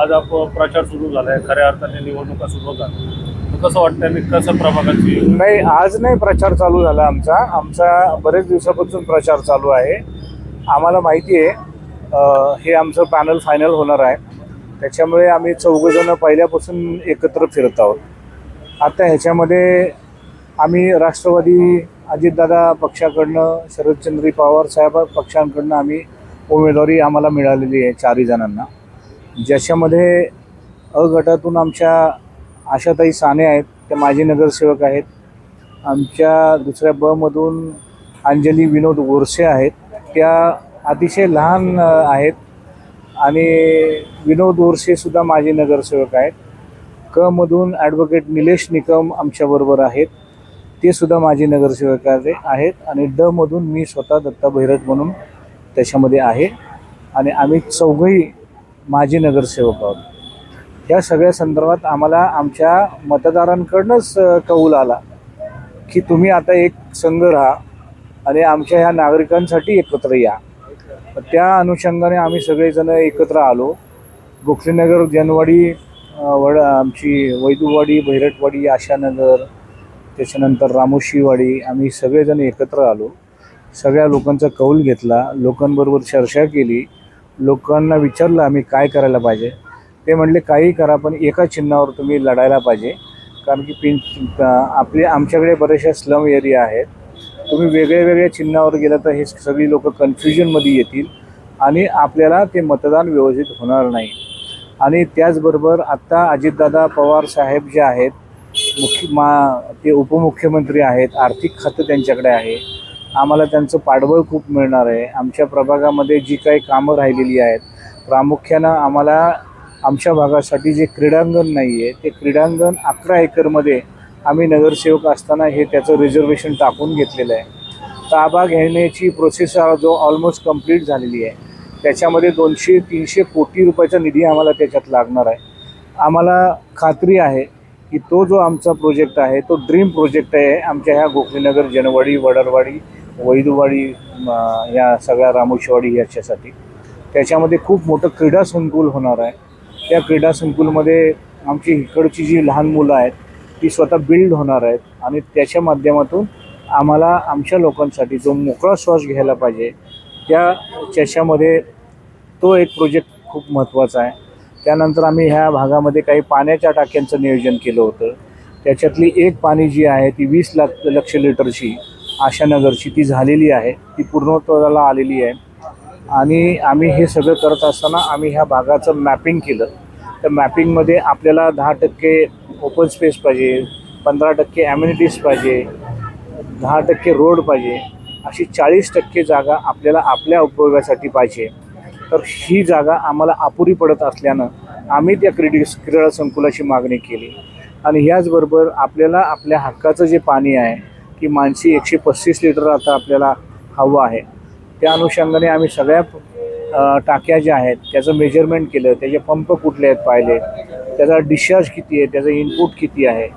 आज आप प्रचार सुरू झालाय खऱ्या अर्थाने निवडणुका सुरू झाल्या कसं वाटतं आणि कसं प्रभागाची नाही आज नाही प्रचार चालू झाला आमचा. आमचा बरेच दिवसापासून प्रचार चालू आहे. आम्हाला माहिती आहे हे आमचं पॅनल फायनल होणार आहे. त्याच्यामुळे आम्ही चौघजणं पहिल्यापासून एकत्र फिरत आहोत. आता ह्याच्यामध्ये आम्ही राष्ट्रवादी अजितदादा पक्षाकडनं शरदचंद्री पवार साहेब पक्षांकडनं आम्ही उमेदवारी आम्हाला मिळालेली आहे चारही जणांना. ज्याच्यामध्ये अ गटातून आमच्या आशाताई साने आहेत त्या माजी नगरसेवक आहेत. आमच्या दुसऱ्या बमधून अंजली विनोद गोरसे आहेत. त्या अतिशय लहान आहेत आणि विनोद गोरसेसुद्धा माजी नगरसेवक आहेत. क मधून ॲडव्होकेट निलेश निकम आमच्याबरोबर आहेत. ते सुद्धा माजी नगरसेवकाचे आहेत आणि ड मधून मी स्वतः दत्ता भैरट म्हणून त्याच्यामध्ये आहे. आणि आम्ही चौघही माजी नगरसेवक आहोत. या सगळ्या संदर्भात आम्हाला आमच्या मतदारांकडनंच कौल आला की तुम्ही आता एक संघ राहा आणि आमच्या ह्या नागरिकांसाठी एकत्र या. त्या अनुषंगाने आम्ही सगळेजण एकत्र आलो. गोखलेनगर जनवाडी वड आमची वैदूवाडी भैरटवाडी आशानगर त्याच्यानंतर रामोशीवाडी आम्ही सगळेजण एकत्र आलो. सगळ्या लोकांचा कौल घेतला. लोकांबरोबर चर्चा केली. लोकांना विचारलं आम्ही काय करायला पाहिजे. ते म्हणले काही करा पण एका चिन्हावर तुम्ही लढायला पाहिजे. कारण की पिन आपले आमच्याकडे बरेचशा स्लम एरिया आहेत. तुम्ही वेगळ्या वेगळ्या चिन्हावर गेलं तर हे सगळी लोक कन्फ्युजनमध्ये येतील आणि आपल्याला ते मतदान व्यवस्थित होणार नाही. आणि त्याचबरोबर आत्ता अजितदादा पवार साहेब जे आहेत मुख्य मा ते उपमुख्यमंत्री आहेत आर्थिक खातं त्यांच्याकडे आहे. आम्हाला त्यांचं पाठबळ खूप मिळणार आहे. आमच्या प्रभागामध्ये जी काही कामं राहिलेली आहेत प्रामुख्यानं आम्हाला आमच्या भागासाठी जे क्रीडांगण नाही आहे ते क्रीडांगण अकरा एकरमध्ये आम्ही नगरसेवक असताना हे त्याचं रिझर्वेशन टाकून घेतलेलं आहे. ताबा घेण्याची प्रोसेस जो ऑलमोस्ट कंप्लीट झालेली आहे. त्याच्यामध्ये दोनशे तीनशे कोटी रुपयाचा निधी आम्हाला त्याच्यात लागणार आहे. आम्हाला खात्री आहे की तो जो आमचा प्रोजेक्ट आहे तो ड्रीम प्रोजेक्ट आहे आमच्या ह्या गोखलीनगर जनवाडी वडरवाडी वैदुवाडी या सगळ्या रामोशीवाडी याच्यासाठी. त्याच्यामध्ये खूप मोठं क्रीडा संकुल होणार आहे. त्या क्रीडा संकुलमध्ये आमची इकडची जी लहान मुलं आहेत ती स्वतः बिल्ड होणार आहेत आणि त्याच्या माध्यमातून आम्हाला आमच्या लोकांसाठी जो मोकळा श्वास घ्यायला पाहिजे त्या त्याच्यामध्ये तो एक प्रोजेक्ट खूप महत्त्वाचा आहे. त्यानंतर आम्ही ह्या भागामध्ये काही पाण्याच्या टाक्यांचं नियोजन केलं होतं. त्याच्यातली एक पाणी जी आहे ती वीस लाख लक्ष लिटरची आशानगरची ती झालेली आहे ती पूर्णत्वाला आलेली आहे. आणि आम्ही हे सगळं करत असताना आम्ही ह्या भागाचं मॅपिंग केलं. तर मॅपिंगमध्ये आपल्याला दहा टक्के ओपन स्पेस पाहिजे पंधरा टक्के ॲम्युनिटीज पाहिजे दहा टक्के रोड पाहिजे अशी चाळीस टक्के जागा आपल्याला आपल्या उपयोगासाठी पाहिजे. तर ही जागा आम्हाला अपुरी पडत असल्यानं आम्ही त्या क्रीडी क्रीडा संकुलाची मागणी केली. आणि याचबरोबर आपल्याला आपल्या हक्काचं जे पाणी आहे की मानसी एकशे पस्तीस लिटर आता आपल्याला हवं आहे. त्या अनुषंगाने आम्ही सगळ्या टाक्या ज्या आहेत त्याचं मेजरमेंट केलं त्याचे पंप कुठले आहेत पाहिले त्याचा डिस्चार्ज किती आहे त्याचं इनपुट किती आहे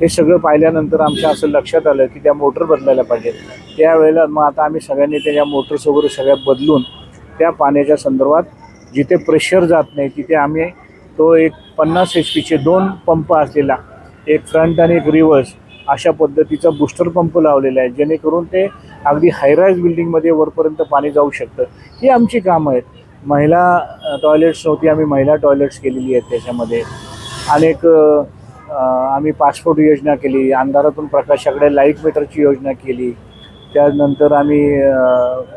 हे सगळं पाहिल्यानंतर आमच्या असं लक्षात आलं की त्या मोटर बदलायला पाहिजेत त्यावेळेला मग आता आम्ही सगळ्यांनी त्याच्या मोटर्स वगैरे सगळ्या बदलून त्या पाण्याच्या संदर्भात जिथे प्रेशर जात नाही तिथे आम्ही तो एक पन्नास एच पीचे दोन पंप असलेला एक फ्रंट आणि एक रिव्हर्स अशा पद्धतीचा बूस्टर पंप लावलेला आहे जेणेकरून ते अगदी हायराईज बिल्डिंगमध्ये वरपर्यंत पाणी जाऊ शकतं. ही आमची कामं आहेत. महिला टॉयलेट्स होती आम्ही महिला टॉयलेट्स केलेली आहेत त्याच्यामध्ये. अनेक आम्ही पासपोर्ट योजना केली अंधारातून प्रकाशाकडे लाइट मीटरची योजना केली. त्यानंतर आम्ही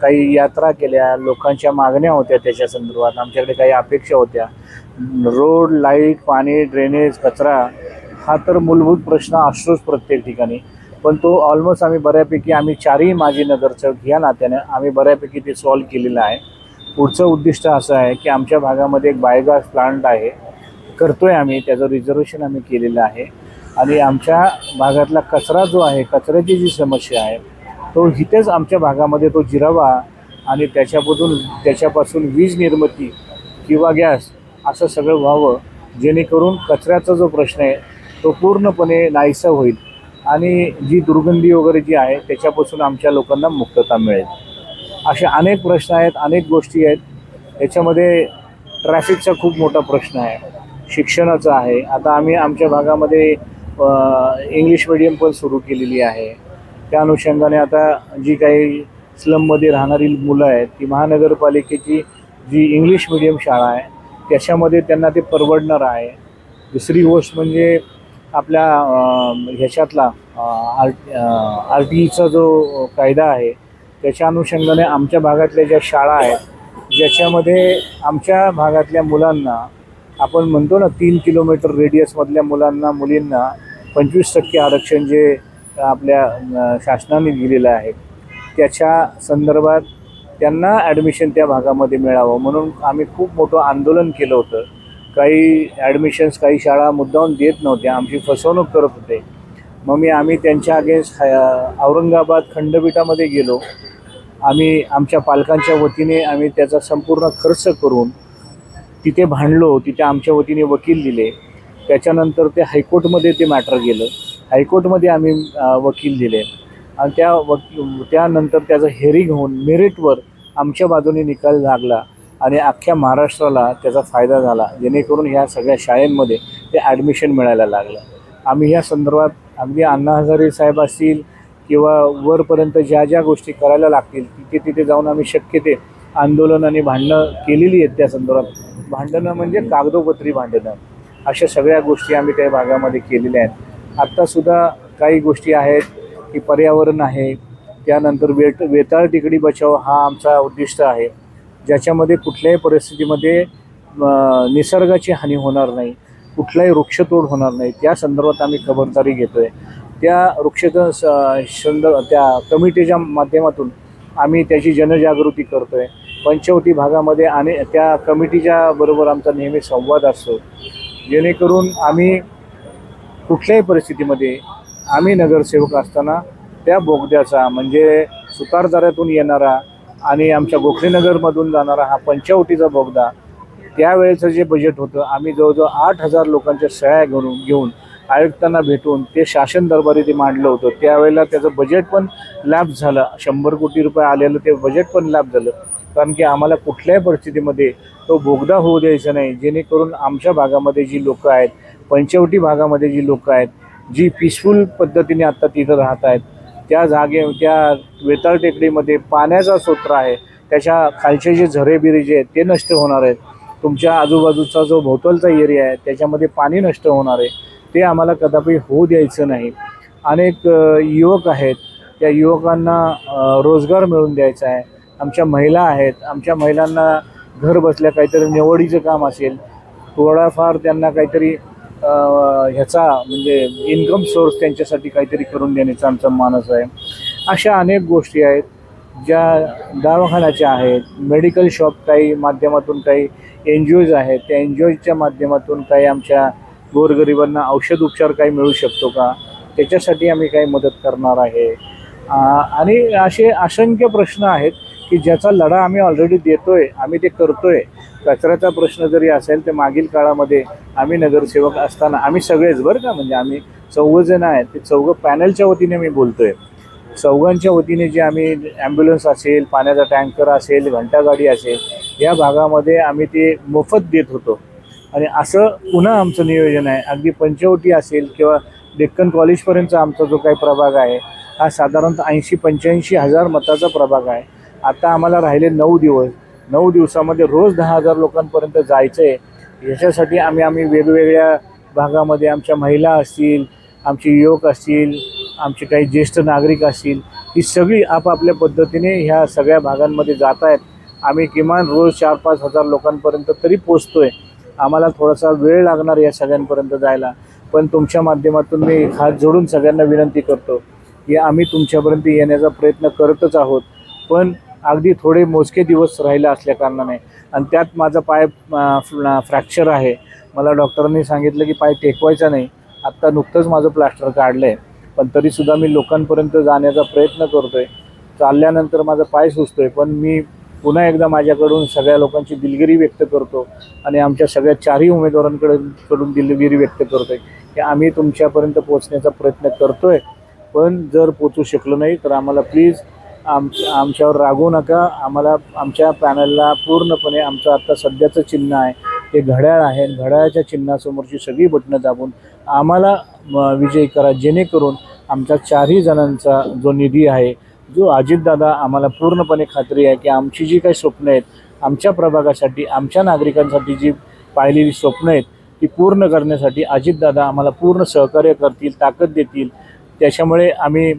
काही यात्रा केल्या लोकांच्या मागण्या होत्या त्याच्या संदर्भात आमच्याकडे काही अपेक्षा होत्या. रोड लाइट पाणी ड्रेनेज कचरा हा तर मूलभूत प्रश्न असतोच प्रत्येक ठिकाणी. पण तो ऑलमोस्ट आम्ही बऱ्यापैकी आम्ही चारही माजी नगरसेवक या नात्याने आम्ही बऱ्यापैकी ते सॉल्व केलेलं आहे. पुढचं उद्दिष्ट असं आहे की आमच्या भागामध्ये एक बायोगॅस प्लांट आहे. करतो आहे आम्ही त्याचं रिझर्वेशन आम्ही केलेलं आहे. आणि आमच्या भागातला कचरा जो आहे कचऱ्याची जी समस्या आहे तो इथेच आमच्या भागामध्ये तो जिरावा आणि त्याच्यामधून त्याच्यापासून वीज निर्मिती किंवा गॅस असं सगळं व्हावं जेणेकरून कचऱ्याचा जो प्रश्न आहे तो पूर्णपणे नाहीसा होईल. आणि जी दुर्गंधी वगैरे जी आहे त्याच्यापासून आमच्या लोकांना मुक्तता मिळेल. असे अनेक प्रश्न आहेत अनेक गोष्टी आहेत. याच्यामध्ये ट्रॅफिकचा खूप मोठा प्रश्न आहे. शिक्षणाचा आहे. आता आम्ही आमच्या भागामध्ये इंग्लिश मिडियम पण सुरू केलेली आहे. त्या अनुषंगाने आता जी काही स्लममध्ये राहणारी मुलं आहेत ती महानगरपालिकेची जी इंग्लिश मिडियम शाळा आहे त्याच्यामध्ये त्यांना ते परवडणार आहे. दुसरी गोष्ट म्हणजे आपल्या ह्याच्यातला आर आर टी ईचा जो कायदा आहे त्याच्या अनुषंगाने आमच्या भागातल्या ज्या शाळा आहेत ज्याच्यामध्ये आमच्या भागातल्या मुलांना आपण म्हणतो ना तीन किलोमीटर रेडियसमधल्या मुलांना मुलींना पंचवीस टक्के आरक्षण जे आपल्या शासनाने दिलेलं आहे त्याच्या संदर्भात त्यांना ॲडमिशन त्या भागामध्ये मिळावं. म्हणून आम्ही खूप मोठं आंदोलन केलं होतं. काही ॲडमिशन्स काही शाळा मुद्दाहून देत नव्हत्या. आमची फसवणूक करत होते. मग मी आम्ही त्यांच्या अगेन्स्ट औरंगाबाद खंडपीठामध्ये गेलो. आम्ही आमच्या पालकांच्या वतीने आम्ही त्याचा संपूर्ण खर्च करून तिथे भांडलो. तिथे आमच्या वतीने वकील दिले. त्याच्यानंतर ते हायकोर्टमध्ये ते मॅटर गेलं. हायकोर्टमध्ये आम्ही वकील दिले. आणि त्या वक त्यानंतर त्याचं हेरिंग होऊन मेरिटवर आमच्या बाजूने निकाल लागला. आणि अख्ख्या महाराष्ट्राला त्याचा फायदा झाला. जेणेकरून ह्या सगळ्या शाळेंमध्ये ते ॲडमिशन मिळायला लागलं. आम्ही ह्या संदर्भात अगदी अण्णा हजारे साहेब असतील किंवा वरपर्यंत ज्या ज्या गोष्टी करायला लागतील तिथे तिथे जाऊन आम्ही शक्य ते आंदोलन आणि भांडणं केलेली आहेत त्या संदर्भात. भांडणं म्हणजे कागदोपत्री भांडणं. अशा सगळ्या गोष्टी आम्ही त्या भागामध्ये केलेल्या आहेत. आत्तासुद्धा काही गोष्टी आहेत की पर्यावरण आहे. त्यानंतर वेट वेताळ टिकडी बचाव हा आमचा उद्दिष्ट आहे. ज्याच्यामध्ये कुठल्याही परिस्थितीमध्ये निसर्गाची हानी होणार नाही कुठलाही वृक्षतोड होणार नाही त्या संदर्भात आम्ही खबरदारी घेतो आहे त्या वृक्ष संदर्भ त्या कमिटीच्या माध्यमातून आम्ही त्याची जनजागृती करतो आहे पंचवटी भागामध्ये आणि त्या कमिटीच्या बरोबर आमचा नेहमी संवाद असतो. जेणेकरून आम्ही कुठल्याही परिस्थितीमध्ये आम्ही नगरसेवक असताना त्या बोगद्याचा म्हणजे सुतारदाऱ्यातून येणारा आणि आमच्या गोखलेनगरमधून जाणारा हा पंचवटीचा बोगदा त्यावेळेचं जे बजेट होतं आम्ही जवळजवळ आठ हजार लोकांच्या सह्या घेऊन घेऊन आयुक्तांना भेटून ते शासन दरबारी ते मांडलं होतं. त्यावेळेला त्याचं बजेट पण लॅप झालं. शंभर कोटी रुपये आलेलं ते बजेट पण लॅप झालं. कारण की आम्हाला कुठल्याही परिस्थितीमध्ये तो बोगदा होऊ द्यायचा नाही. जेणेकरून आमच्या भागामध्ये जी लोकं आहेत पंचवटी भागामध्ये जी लोकं आहेत जी पीसफुल पद्धतीने आत्ता तिथं राहत आहेत त्या जागे त्या वेताळ टेकडीमध्ये पाण्याचा स्रोत आहे त्याच्या खालचे जे झरेबिरे जे आहेत ते नष्ट होणार आहेत. तुमच्या आजूबाजूचा जो भोवतलचा एरिया आहे त्याच्यामध्ये पाणी नष्ट होणार आहे. ते आम्हाला कदापि होऊ द्यायचं नाही. अनेक युवक आहेत. त्या युवकांना रोजगार मिळवून द्यायचा आहे. आमच्या महिला आहेत. आमच्या महिलांना घर बसल्या काहीतरी निवडीचं काम असेल. थोडाफार त्यांना काहीतरी ह्याचा म्हणजे इन्कम सोर्स त्यांच्यासाठी काहीतरी करून देण्याचा आमचा मानस आहे. अशा अनेक गोष्टी आहेत ज्या दवाखान्याच्या आहेत मेडिकल शॉप काही माध्यमातून काही एन जी ओज आहेत त्या एन जी ओजच्या माध्यमातून काही आमच्या गोरगरिबांना औषध उपचार काही मिळू शकतो का? त्याच्यासाठी आम्ही काही मदत करणार आहे. आणि असे असंख्य प्रश्न आहेत. की ज्याचा लढा आम्ही ऑलरेडी देतोय आम्ही ते करतोय. कचऱ्याचा प्रश्न जरी असेल तर मागील काळामध्ये आम्ही नगरसेवक असताना आम्ही सगळेच बरं का? म्हणजे आम्ही चौघं जण आहेत. ते चौघं पॅनलच्या वतीने मी बोलतोय. चौघांच्या वतीने जे आम्ही ॲम्ब्युलन्स असेल पाण्याचा टँकर असेल घंटागाडी असेल या भागामध्ये आम्ही ते मोफत देत होतो. आणि असं पुन्हा आमचं नियोजन आहे. अगदी पंचवटी असेल किंवा डेक्कन कॉलेजपर्यंतचा आमचा जो काही प्रभाग आहे हा साधारणतः ऐंशी पंच्याऐंशी हजार मताचा प्रभाग आहे. आता आम्हाला राहिले नऊ दिवस. नऊ दिवसामध्ये रोज दहा हजार लोकांपर्यंत जायचं आहे याच्यासाठी आम्ही आम्ही वेगवेगळ्या भागामध्ये आमच्या महिला असतील आमचे युवक असतील आमचे काही ज्येष्ठ नागरिक असतील ही सगळी आपापल्या पद्धतीने ह्या सगळ्या भागांमध्ये जात आहेत आम्ही किमान रोज चार पाच हजार लोकांपर्यंत तरी पोचतो आहे आम्हाला थोडासा वेळ लागणार या सगळ्यांपर्यंत जायला. पण तुमच्या माध्यमातून मी हात जोडून सगळ्यांना विनंती करतो की आम्ही तुमच्यापर्यंत येण्याचा प्रयत्न करतच आहोत. पण अगदी थोडे मोजके दिवस राहिले असल्याकारणाने आणि त्यात माझा पाय फ्रॅक्चर आहे. मला डॉक्टरांनी सांगितलं की पाय टेकवायचा नाही. आत्ता नुकतंच माझं प्लास्टर काढलं आहे पण तरीसुद्धा मी लोकांपर्यंत जाण्याचा प्रयत्न करतो आहे चालल्यानंतर माझा पाय सुचतो आहे पण मी पुन्हा एकदा माझ्याकडून सगळ्या लोकांची दिलगिरी व्यक्त करतो आणि आमच्या सगळ्या चारही उमेदवारांकडून कडून दिलगिरी व्यक्त करतो आहे की आम्ही तुमच्यापर्यंत पोचण्याचा प्रयत्न करतो आहे पण जर पोचू शकलो नाही तर आम्हाला प्लीज आम आमच्यावर रागवू नका. आम्हाला आमच्या पॅनलला पूर्णपणे आमचं आता सध्याचं चिन्ह आहे. ते घड्याळ आहे घड्याळाच्या चिन्हासमोरची सगळी बटणं दाबून आम्हाला म, विजयी करा. जेणेकरून आमच्या चारही जणांचा जो निधी आहे जो अजितदादा आम्हाला पूर्णपणे खात्री आहे की आमची जी काही स्वप्न आहेत आमच्या प्रभागासाठी आमच्या नागरिकांसाठी जी पाहिलेली स्वप्न आहेत ती पूर्ण करण्यासाठी अजितदादा आम्हाला पूर्ण सहकार्य करतील ताकद देतील. त्याच्यामुळे आम्ही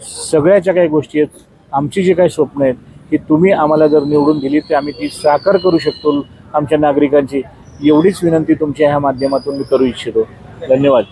सगळ्याच्या काही गोष्टी आहेत आमची जी काही स्वप्न आहेत की तुम्ही आम्हाला जर निवडून दिली तर आम्ही ती साकार करू शकतो आमच्या नागरिकांची. एवढीच विनंती तुमच्या ह्या माध्यमातून मी करू इच्छितो. धन्यवाद.